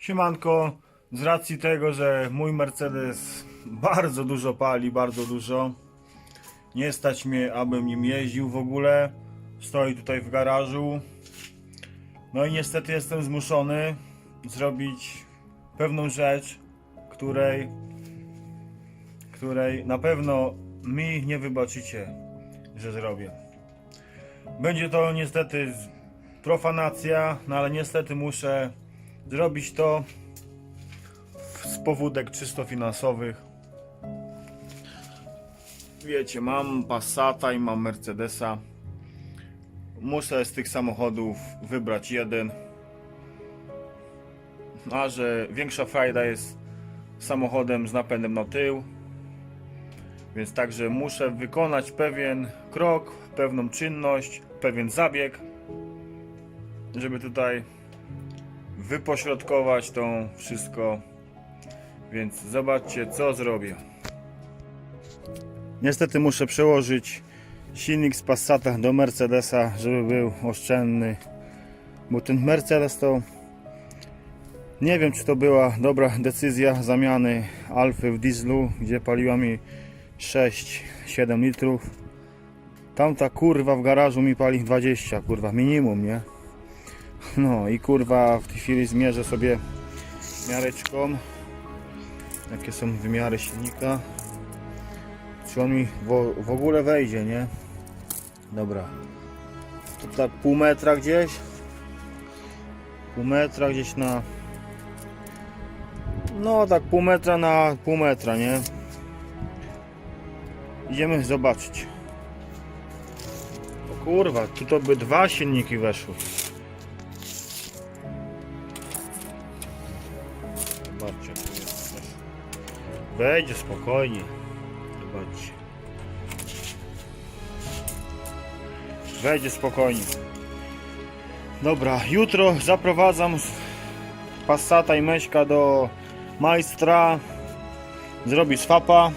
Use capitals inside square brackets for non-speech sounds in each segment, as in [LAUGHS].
Siemanko, z racji tego, że mój Mercedes bardzo dużo pali, bardzo dużo, nie stać mnie, abym nim jeździł w ogóle. Stoi tutaj w garażu. No i niestety jestem zmuszony zrobić pewną rzecz, której, której na pewno mi nie wybaczycie, że zrobię. Będzie to niestety profanacja, no ale niestety muszę zrobić to z powódek czysto finansowych. Wiecie, mam Passata i mam Mercedesa. Muszę z tych samochodów wybrać jeden. A że większa frajda jest samochodem z napędem na tył. Więc także muszę wykonać pewien krok, pewną czynność, pewien zabieg, żeby tutaj wypośrodkować to wszystko. Więc zobaczcie, co zrobię. Niestety muszę przełożyć silnik z Passata do Mercedesa, żeby był oszczędny. Bo ten Mercedes to nie wiem, czy to była dobra decyzja zamiany Alfy w dieslu, gdzie paliła mi 6-7 litrów. Tamta kurwa w garażu mi pali 20, kurwa, minimum, nie? No i kurwa w tej chwili zmierzę sobie miareczką. Jakie są wymiary silnika. Czy on mi w, w ogóle wejdzie, nie? Dobra. To tak pół metra gdzieś? Pół metra gdzieś na no tak pół metra na pół metra, nie? Idziemy zobaczyć. O kurwa, tu to by dwa silniki weszły Zobaczcie, tu jest też. Wejdzie spokojnie. Zobaczcie. Wejdzie spokojnie. Dobra, jutro zaprowadzam Passata i Meśka do majstra. Zrobi swapa.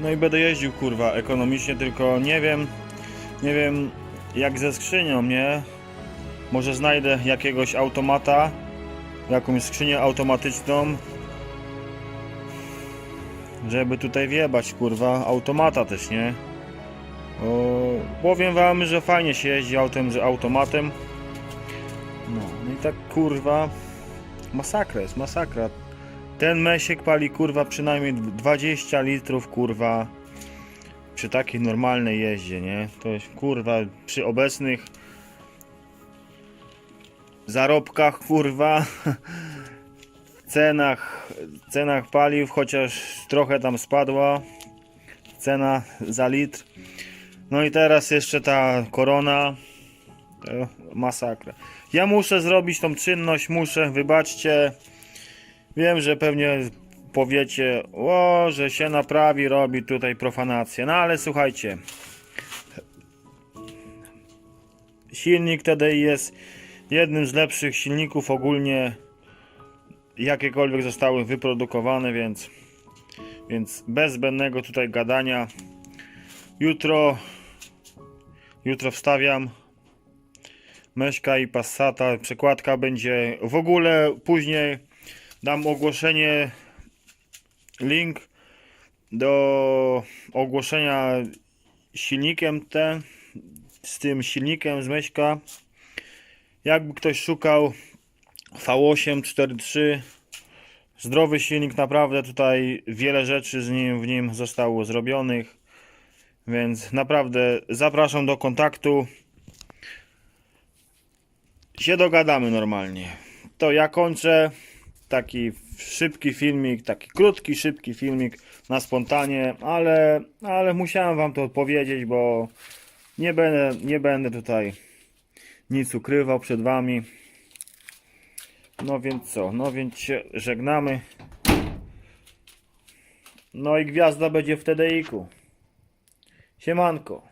No i będę jeździł kurwa ekonomicznie, tylko nie wiem, nie wiem jak ze skrzynią, nie? Może znajdę jakiegoś automata jakąś skrzynię automatyczną żeby tutaj wjebać kurwa automata też nie? O, powiem wam że fajnie się jeździ autem że automatem. No, no i tak kurwa masakra jest masakra. Ten mesiek pali kurwa przynajmniej 20 litrów kurwa przy takiej normalnej jeździe nie? To jest kurwa przy obecnych zarobkach, kurwa, [LAUGHS] cenach, cenach paliw, chociaż trochę tam spadła cena za litr. No i teraz jeszcze ta korona, to masakra. Ja muszę zrobić tą czynność, muszę, wybaczcie. Wiem, że pewnie powiecie, o, że się naprawi, robi tutaj profanację. No ale słuchajcie, silnik TDI jest jednym z lepszych silników ogólnie jakiekolwiek zostały wyprodukowane, więc więc bez zbędnego tutaj gadania. Jutro jutro wstawiam. Meśka i Passata przekładka będzie w ogóle. Później dam ogłoszenie link do ogłoszenia silnikiem ten z tym silnikiem z Meśka jakby ktoś szukał V8 43 zdrowy silnik naprawdę tutaj wiele rzeczy z nim w nim zostało zrobionych więc naprawdę zapraszam do kontaktu. Się dogadamy normalnie. To ja kończę. Taki szybki filmik taki krótki szybki filmik na spontanie ale ale musiałem wam to powiedzieć bo nie będę nie będę tutaj nic ukrywał przed wami. No więc co? No więc się żegnamy. No i gwiazda będzie w TDI-ku. Siemanko.